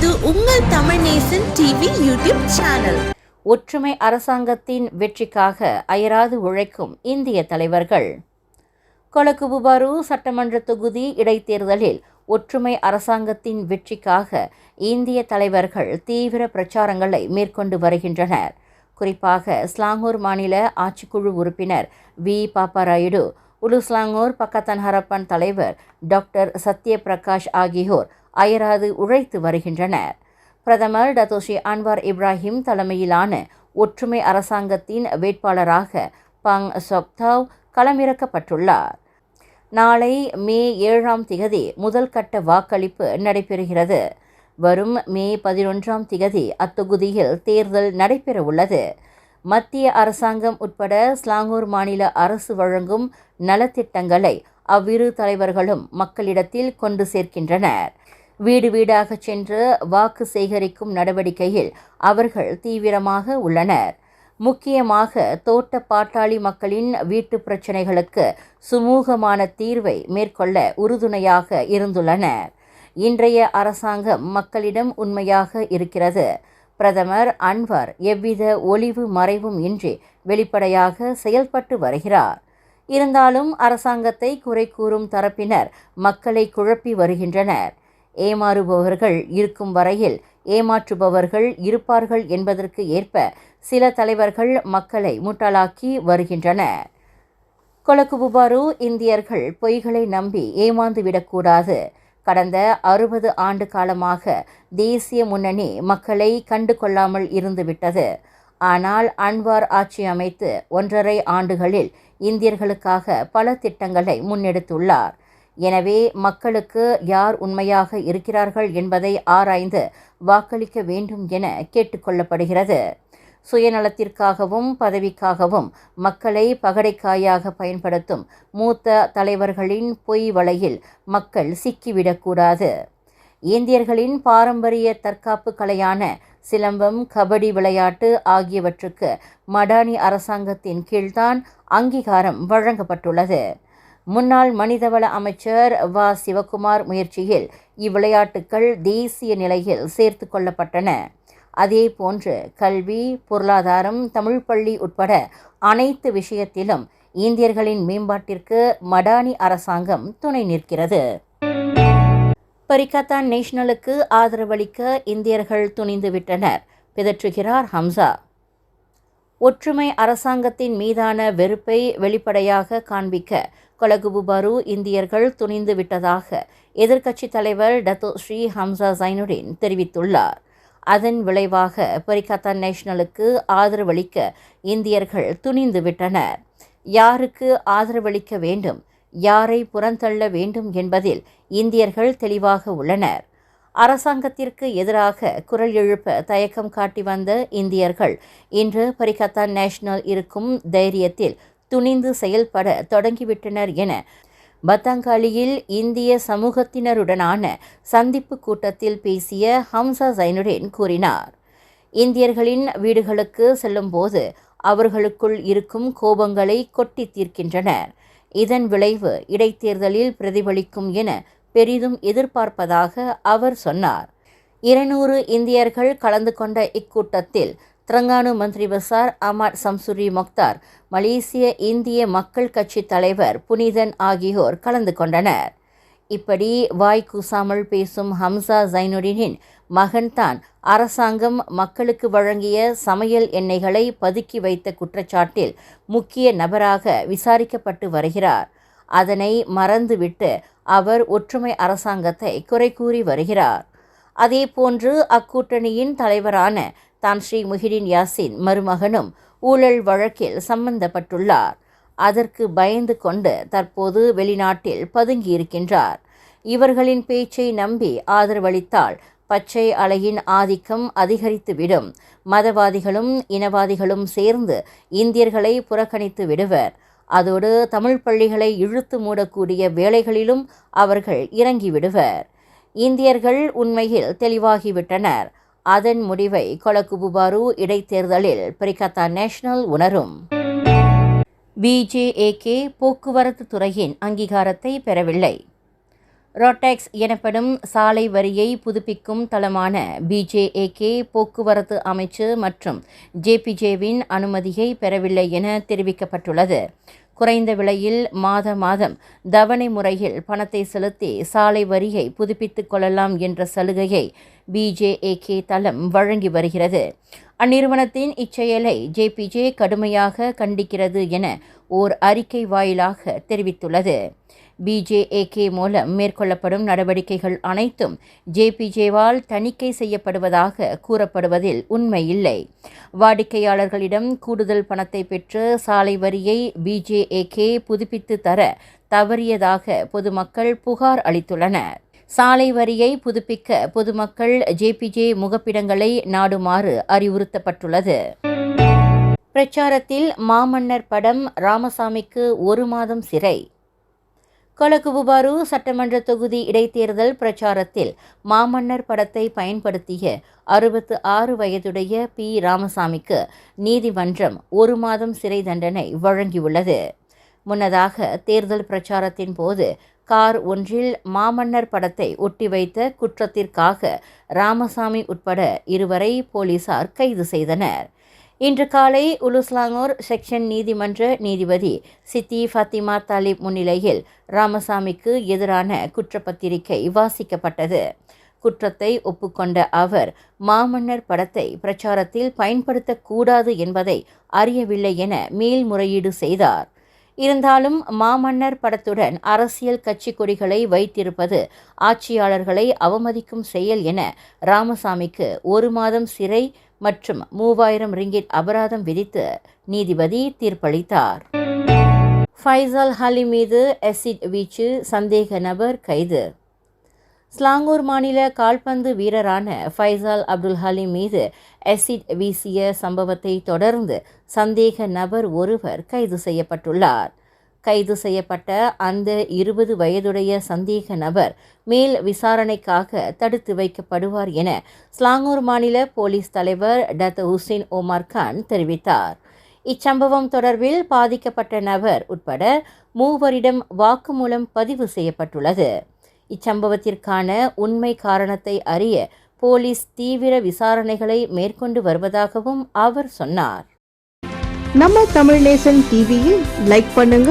இது உங்கள் Tamil Nesan TV YouTube channel. ஒற்றுமை அரசாங்கத்தின் வெற்றிக்காக அயராது உழைக்கும் இந்திய தலைவர்கள். கொலகுபுபாரு சட்டமன்ற தொகுதி இடைத்தேர்தலில் ஒற்றுமை அரசாங்கத்தின் வெற்றிக்காக இந்திய தலைவர்கள் தீவிர பிரச்சாரங்களை மேற்கொண்டு வருகின்றனர். குறிப்பாக ஸ்லாங்கூர் மாநில ஆட்சிக்குழு உறுப்பினர் வி. பாப்பாராயுடு உலுஸ்லாங்கூர் பக்கத்தன் ஹரப்பன் தலைவர் டாக்டர் சத்யபிரகாஷ் ஆகியோர் அயராது உழைத்து வருகின்றனர். பிரதமர் டத்தோஷி அன்வார் இப்ராஹிம் தலைமையிலான ஒற்றுமை அரசாங்கத்தின் வேட்பாளராக பங் சொக்தாவ் களமிறக்கப்பட்டுள்ளார். நாளை மே ஏழாம் திகதி முதல் கட்ட வாக்களிப்பு நடைபெறுகிறது. வரும் மே பதினொன்றாம் திகதி அத்தொகுதியில் தேர்தல் நடைபெறவுள்ளது. மத்திய அரசாங்கம் உட்பட ஸ்லாங்கூர் மாநில அரசு வழங்கும் நலத்திட்டங்களை அவ்விரு தலைவர்களும் மக்களிடத்தில் கொண்டு சேர்க்கின்றனர். வீடு வீடாக சென்று வாக்கு சேகரிக்கும் நடவடிக்கையில் அவர்கள் தீவிரமாக உள்ளனர். முக்கியமாக தோட்ட பாட்டாளி மக்களின் வீட்டு பிரச்சினைகளுக்கு சுமூகமான தீர்வை மேற்கொள்ள உறுதுணையாக இருந்துள்ளனர். இன்றைய அரசாங்கம் மக்களிடம் உண்மையாக இருக்கிறது. பிரதமர் அன்வர் எவ்வித ஒளிவு மறைவும் இன்றி வெளிப்படையாக செயல்பட்டு வருகிறார். இருந்தாலும் அரசாங்கத்தை குறை கூறும் தரப்பினர் மக்களை குழப்பி வருகின்றனர். ஏமாறுபவர்கள் இருக்கும் வரையில் ஏமாற்றுபவர்கள் இருப்பார்கள் என்பதற்கு ஏற்ப சில தலைவர்கள் மக்களை முட்டாளாக்கி வருகின்றனர். கொலக்குபுபாரு இந்தியர்கள் பொய்களை நம்பி ஏமாந்து விடக்கூடாது. கடந்த அறுபது ஆண்டு காலமாக தேசிய முன்னணி மக்களை கண்டு கொள்ளாமல் இருந்துவிட்டது ஆனால் அன்வார் ஆட்சி அமைத்து ஒன்றரை ஆண்டுகளில் இந்தியர்களுக்காக பல திட்டங்களை முன்னெடுத்துள்ளார். எனவே மக்களுக்கு யார் உண்மையாக இருக்கிறார்கள் என்பதை ஆராய்ந்து வாக்களிக்க வேண்டும் என கேட்டுக்கொள்ளப்படுகிறது. சுயநலத்திற்காகவும் பதவிக்காகவும் மக்களை பகடைக்காயாக பயன்படுத்தும் மூத்த தலைவர்களின் பொய் வலையில் மக்கள் சிக்கிவிடக்கூடாது. இந்தியர்களின் பாரம்பரிய தற்காப்பு கலையான சிலம்பம் கபடி விளையாட்டு ஆகியவற்றுக்கு மடானி அரசாங்கத்தின் கீழ்தான் அங்கீகாரம் வழங்கப்பட்டுள்ளது. முன்னாள் மனிதவள அமைச்சர் வ. சிவகுமார் முயற்சியில் இவ்விளையாட்டுக்கள் தேசிய நிலையில் சேர்த்து கொள்ளப்பட்டன. அதே போன்று கல்வி பொருளாதாரம் தமிழ் பள்ளி உட்பட அனைத்து விஷயத்திலும் இந்தியர்களின் மேம்பாட்டிற்கு மடானி அரசாங்கம் துணை நிற்கிறது. பரிகத்தான் நேஷனலுக்கு ஆதரவளிக்க இந்தியர்கள் துணிந்துவிட்டனர் பிதற்றுகிறார் ஹம்சா. ஒற்றுமை அரசாங்கத்தின் மீதான வெறுப்பை வெளிப்படையாக காண்பிக்க கொலகுபுபாரு இந்தியர்கள் துணிந்து விட்டதாக எதிர்க்கட்சித் தலைவர் டத்தோ ஸ்ரீ ஹம்சா சைனுடின் தெரிவித்துள்ளார். அதன் விளைவாக பரிகத்தா நேஷனலுக்கு ஆதரவளிக்க இந்தியர்கள் துணிந்து விட்டனர். யாருக்கு ஆதரவளிக்க வேண்டும்? யாரை புறந்தள்ள வேண்டும் என்பதில் இந்தியர்கள் தெளிவாக உள்ளனர். அரசாங்கத்திற்கு எதிராக குரல் எழுப்ப தயக்கம் காட்டி வந்த இந்தியர்கள் இன்று பரிகத்தா நேஷனல் இருக்கும் தைரியத்தில் துணிந்து செயல்பட தொடங்கிவிட்டனர் என பத்தாங்காலியில் இந்திய சமூகத்தினருடனான சந்திப்பு கூட்டத்தில் பேசிய ஹம்சா ஜைனுடேன் கூறினார். இந்தியர்களின் வீடுகளுக்கு செல்லும்போது அவர்களுக்குள் இருக்கும் கோபங்களை கொட்டி தீர்க்கின்றனர். இதன் விளைவு இடைத்தேர்தலில் பிரதிபலிக்கும் என பெரிதும் எதிர்பார்ப்பதாக அவர் சொன்னார். இருநூறு இந்தியர்கள் கலந்து கொண்ட இக்கூட்டத்தில் தெலங்கானு மந்திரி பசார் அமாட் சம்சுரி மொக்தார் மலேசிய இந்திய மக்கள் கட்சி தலைவர் புனிதன் ஆகியோர் கலந்து கொண்டனர். இப்படி வாய் கூசாமல் பேசும் ஹம்சா ஜைனுடினின் மகன்தான் அரசாங்கம் மக்களுக்கு வழங்கிய சமையல் எண்ணெய்களை பதுக்கி வைத்த குற்றச்சாட்டில் முக்கிய நபராக விசாரிக்கப்பட்டு வருகிறார். அதனை மறந்துவிட்டு அவர் ஒற்றுமை அரசாங்கத்தை குறை கூறி வருகிறார். அதேபோன்று அக்கூட்டணியின் தலைவரான தான் ஸ்ரீ முஹிடின் யாசின் மருமகனும் ஊழல் வழக்கில் சம்பந்தப்பட்டுள்ளார். அதற்கு பயந்து கொண்டு தற்போது வெளிநாட்டில் பதுங்கியிருக்கின்றார். இவர்களின் பேச்சை நம்பி ஆதரவளித்தால் பச்சை அலையின் ஆதிக்கம் அதிகரித்துவிடும். மதவாதிகளும் இனவாதிகளும் சேர்ந்து இந்தியர்களை புறக்கணித்து விடுவர். அதோடு தமிழ் பள்ளிகளை இழுத்து மூடக்கூடிய வேலைகளிலும் அவர்கள் இறங்கிவிடுவர். இந்தியர்கள் உண்மையில் தெளிவாகிவிட்டனர். அதன் முடிவை கொலகுபுபாரு இடைத்தேர்தலில் பிரிகத்தா நேஷனல் உணரும். பிஜேஏகே போக்குவரத்து துறையின் அங்கீகாரத்தை பெறவில்லை. ரோட்டெக்ஸ் எனப்படும் சாலை வரியை புதுப்பிக்கும் தளமான பிஜேஏகே போக்குவரத்து அமைச்சு மற்றும் ஜேபிஜேவின் அனுமதியை பெறவில்லை என தெரிவிக்கப்பட்டுள்ளது. குறைந்த விலையில் மாத மாதம் தவணை முறையில் பணத்தை செலுத்தி சாலை வரியை புதுப்பித்துக் கொள்ளலாம் என்ற சலுகையை பிஜேஏகே தளம் வழங்கி வருகிறது. அந்நிறுவனத்தின் இச்செயலை ஜேபிஜே கடுமையாக கண்டிக்கிறது என ஓர் அறிக்கை வாயிலாக தெரிவித்துள்ளது. பிஜேஏகே மூலம் மேற்கொள்ளப்படும் நடவடிக்கைகள் அனைத்தும் ஜேபிஜேவால் தணிக்கை செய்யப்படுவதாக கூறப்படுவதில் உண்மையில்லை. வாடிக்கையாளர்களிடம் கூடுதல் பணத்தை பெற்று சாலை வரியை பிஜேஏகே புதுப்பித்து தர தவறியதாக பொதுமக்கள் புகார் அளித்துள்ளனர். சாலை வரியை புதுப்பிக்க பொதுமக்கள் ஜேபிஜே முகப்பிடங்களை நாடுமாறு அறிவுறுத்தப்பட்டுள்ளது. பிரச்சாரத்தில் மாமன்னர் படம் ராமசாமிக்கு ஒரு மாதம் சிறை. கொலகுபுபாரு சட்டமன்ற தொகுதி இடைத்தேர்தல் பிரச்சாரத்தில் மாமன்னர் படத்தை பயன்படுத்திய அறுபத்து ஆறு வயதுடைய பி. ராமசாமிக்கு நீதிமன்றம் ஒரு மாதம் சிறை தண்டனை வழங்கியுள்ளது. முன்னதாக தேர்தல் பிரச்சாரத்தின் போது கார் ஒன்றில் மாமன்னர் படத்தை ஒட்டி வைத்த குற்றத்திற்காக ராமசாமி உட்பட இருவரை போலீசார் கைது செய்தனர். இன்று காலை உலுஸ்லாங்கூர் செக்ஷன் நீதிமன்ற நீதிபதி சித்தி ஃபத்திமா தாலிப் முன்னிலையில் ராமசாமிக்கு எதிரான குற்றப்பத்திரிகை வாசிக்கப்பட்டது. குற்றத்தை ஒப்புக்கொண்ட அவர் மாமன்னர் படத்தை பிரச்சாரத்தில் பயன்படுத்தக்கூடாது என்பதை அறியவில்லை என மேல்முறையீடு செய்தார். இருந்தாலும் மாமன்னர் படத்துடன் அரசியல் கட்சி கொடிகளை வைத்திருப்பது ஆட்சியாளர்களை அவமதிக்கும் செயல் என ராமசாமிக்கு ஒரு மாதம் சிறை மற்றும் மூவாயிரம் ரிங்கிட் அபராதம் விதித்து நீதிபதி தீர்ப்பளித்தார். ஃபைசல் ஹலி மீது எசிட் வீச்சு சந்தேக நபர் கைது. ஸ்லாங்கூர் மாநில கால்பந்து வீரரான ஃபைசால் அப்துல் ஹலீம் மீது எசிட் வீசிய சம்பவத்தை தொடர்ந்து சந்தேக நபர் ஒருவர் கைது செய்யப்பட்டுள்ளார். கைது செய்யப்பட்ட அந்த இருபது வயதுடைய சந்தேக நபர் மேல் விசாரணைக்காக தடுத்து வைக்கப்படுவார் என ஸ்லாங்கூர் மாநில போலீஸ் தலைவர் டத் ஹுசேன் ஓமார் கான் தெரிவித்தார். இச்சம்பவம் தொடர்பில் பாதிக்கப்பட்ட நபர் உட்பட மூவரிடம் வாக்குமூலம் பதிவு செய்யப்பட்டுள்ளது. இச்சம்பவத்திற்கான உண்மை காரணத்தை அறிய போலீஸ் தீவிர விசாரணைகளை மேற்கொண்டு வருவதாகவும் அவர் சொன்னார். நம்ம தமிழ் நேசன் டிவியில் லைக் பண்ணுங்க